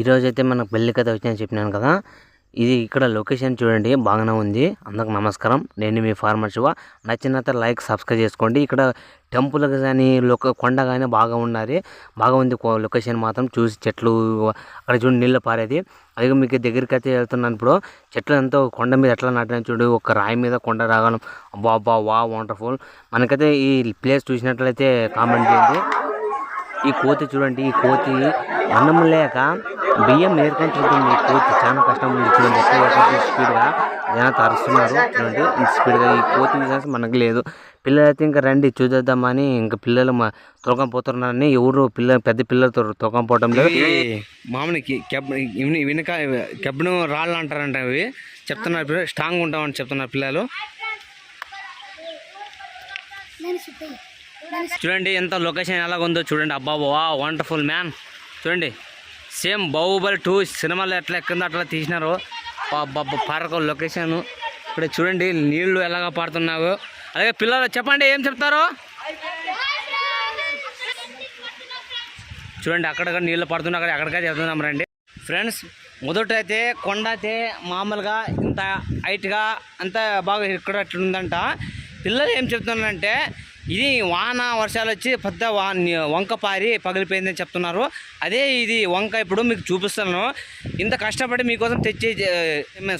ఈరోజు అయితే మనకు పెళ్ళి కథ వచ్చిందని చెప్పినాను కదా. ఇది ఇక్కడ లొకేషన్ చూడండి బాగానే ఉంది. అందరికి నమస్కారం. నేను మీ ఫార్మర్ శివ. నచ్చినంత లైక్ సబ్స్క్రైబ్ చేసుకోండి. ఇక్కడ టెంపుల్ కానీ లొక కొండ కానీ బాగా ఉన్నది బాగా ఉంది లొకేషన్ మాత్రం. చూసి చెట్లు అక్కడ చూడండి నీళ్ళు పారేది. అది మీకు దగ్గరికి అయితే వెళ్తున్నాను ఇప్పుడు. చెట్లు ఎంతో కొండ మీద ఎట్లా నాటిన చూడు. ఒక రాయి మీద కొండ రాగలం. అబ్బా అబ్బా వా వండర్ఫుల్. మనకైతే ఈ ప్లేస్ చూసినట్లయితే కామెంట్ చేయండి. ఈ కోతి చూడండి ఈ కోతి అన్నం లేక బియ్యం నేర్పించడం కోతి చాలా కష్టం ఉంది. చూడండి ఎక్కడ స్పీడ్గా జనాలు అరుస్తున్నారు చూడండి ఇంత స్పీడ్గా ఈ కోతి విశ్వాసం మనకు లేదు. పిల్లలు అయితే ఇంకా రండి చూసేద్దామని ఇంకా పిల్లలు మా తొలకం పోతున్నారని ఎవరు పిల్ల పెద్ద పిల్లలతో తొలకం పోవటం లేదు. మామూలుకి కెబ్ వెనుక కెబ్బను రాళ్ళు అంటారంట ఇవి చెప్తున్నారు పిల్లలు స్ట్రాంగ్ ఉంటామని చెప్తున్నారు పిల్లలు. చూడండి ఎంత లొకేషన్ ఎలాగ ఉందో చూడండి అబ్బా వా వండర్ఫుల్ మ్యాన్ చూడండి. సేమ్ బాహుబలి టూ సినిమాలో ఎట్లా ఎక్కిందో అట్లా తీసినారు. అబ్బా పార్క్ లొకేషన్. ఇప్పుడు చూడండి నీళ్ళు ఎలాగ పాడుతున్నావు అలాగే పిల్లలు చెప్పండి ఏం చెప్తారు? చూడండి అక్కడ నీళ్ళు పడుతున్నా అక్కడ ఎక్కడికైతే వెళ్తున్నాం రండి. ఫ్రెండ్స్ మొదట అయితే కొండ అయితే మామూలుగా ఇంత హైట్గా అంత బాగా ఇక్కడ ఉందంట పిల్లలు ఏం చెప్తున్నారంటే ఇది వాన వర్షాలు వచ్చి పెద్ద వా వంక పారి పగిలిపోయిందని చెప్తున్నారు. అదే ఇది వంక ఇప్పుడు మీకు చూపిస్తాను ఇంత కష్టపడి మీకోసం తెచ్చి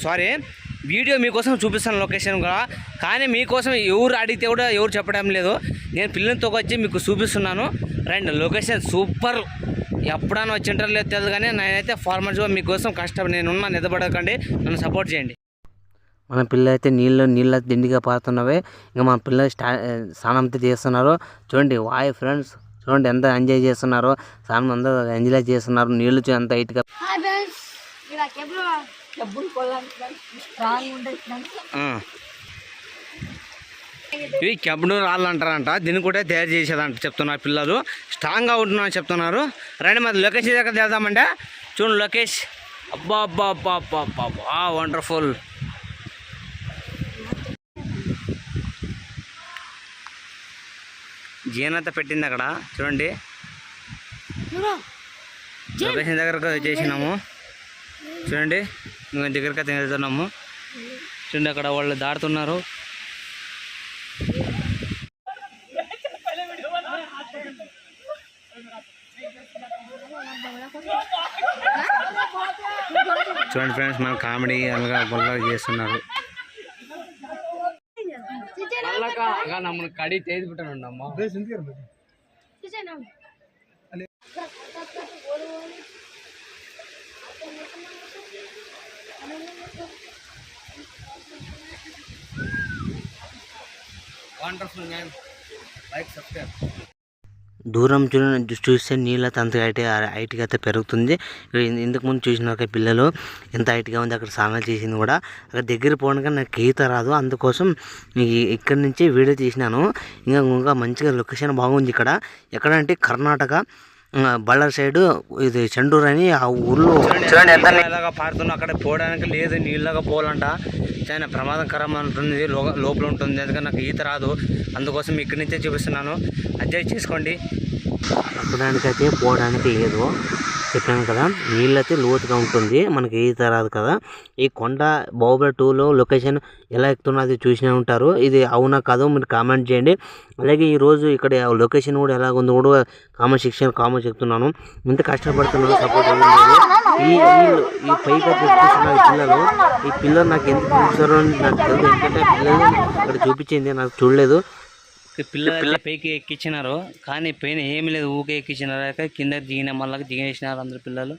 సారీ వీడియో మీకోసం చూపిస్తాను లొకేషన్ కూడా. కానీ మీకోసం ఎవరు అడిగితే కూడా ఎవరు చెప్పడం లేదు. నేను పిల్లలతో వచ్చి మీకు చూపిస్తున్నాను. రండి లొకేషన్ సూపర్. ఎప్పుడైనా వచ్చింటారు లేదు తెలియదు కానీ నేనైతే ఫార్మర్స్గా మీకోసం కష్టం నేనున్నా నిద్రపడకండి నన్ను సపోర్ట్ చేయండి. మన పిల్లలు అయితే నీళ్ళు నీళ్ళ దిండిగా పారుతున్నవే. ఇంకా మన పిల్లలు స్టా స్నానం చేస్తున్నారు. చూడండి వాయ్ ఫ్రెండ్స్. చూడండి ఎంత ఎంజాయ్ చేస్తున్నారు. స్నానం అందరూ ఎంజాయ్ చేస్తున్నారు. నీళ్ళు చూ- ఎంత హైట్గా. ఇవి కెబ్ను రాళ్ళు అంటారంట. దీన్ని కూడా తయారు చేసేదంట చెప్తున్నారు పిల్లలు. స్ట్రాంగ్గా ఉంటున్నారని చెప్తున్నారు. రండి మరి లొకేషన్ దగ్గర వెళ్దామంటే చూడండి లొకేష్. అబ్బా అబ్బా అబ్బా అబ్బా అబ్బా. అబ్బా వండర్ఫుల్. జీనత పెట్టింది అక్కడ. చూడండి. లొకేషన్ దగ్గరకు వచ్చేసినాము. చూడండి. మేము దగ్గరికి అయితే వెళ్తున్నాము. చూడండి అక్కడ వాళ్ళు దాడుతున్నారు చూడండి ఫ్రెండ్స్ మన కామెడీ అలాగా గొల్లగా చేస్తున్నారు. నమ్మల్ని కడి తేది పెట్టాను అమ్మా వండర్ఫుల్ మ్యాన్ లైక్ సబ్స్క్రైబ్ దూరం చూడ చూస్తే నీళ్ళ అంత హైట్ హైట్గా అయితే పెరుగుతుంది. ఇంతకుముందు చూసిన ఒక పిల్లలు ఎంత హైట్గా ఉంది అక్కడ స్నానాలు చేసింది కూడా. అక్కడ దగ్గర పోవడానికి నాకు ఈత రాదు. అందుకోసం ఇక్కడ ఇక్కడి నుంచి వీడియో తీసినాను. ఇంకా ఇంకా మంచిగా లొకేషన్ బాగుంది ఇక్కడ. ఎక్కడంటే కర్ణాటక. ఆ, బళ్ళారి సైడ్ ఇది చెండూరు అని ఆ ఊర్లో చూడండి ఎంత ఇలాగా పారుతున్నా అక్కడ పోవడానికి లేదు నీళ్ళగా పోవాలంట. చాలా ప్రమాదకరం ఉంటుంది లోపల ఉంటుంది ఎందుకంటే నాకు ఈత రాదు. అందుకోసం ఇక్కడి నుంచే చూపిస్తున్నాను. అడ్జస్ట్ చేసుకోండి. ఎక్కడానికైతే పోవడానికి లేదు. చెప్పాను కదా నీళ్ళైతే లోతుగా ఉంటుంది మనకి ఈత రాదు కదా. ఈ కొండ బాహుబలి టూలో లొకేషన్ ఎలా ఎక్కుతున్నది చూసినా ఉంటారు. ఇది అవునా కాదో మీరు కామెంట్ చేయండి. అలాగే ఈ రోజు ఇక్కడ లొకేషన్ కూడా ఎలా ఉందో కూడా కామెంట్ సెక్షన్ కామెంట్ చెప్తున్నాను. ఇంత కష్టపడుతున్నాను సపోర్ట్ ఈ ఈ- పైగా పైకి పిల్లలు ఈ పిల్లలు నాకు ఎందుకు చూపిస్తారో నాకు తెలియదు. ఎందుకంటే పిల్లలు ఇక్కడ చూపించింది నాకు చూడలేదు. పిల్లలు పైకి ఎక్కించినారు. కానీ పైన ఏమీ లేదు. ఊకే ఎక్కించినారు. కింద దిగిన మళ్ళీ దిగేసినారు అందరు పిల్లలు.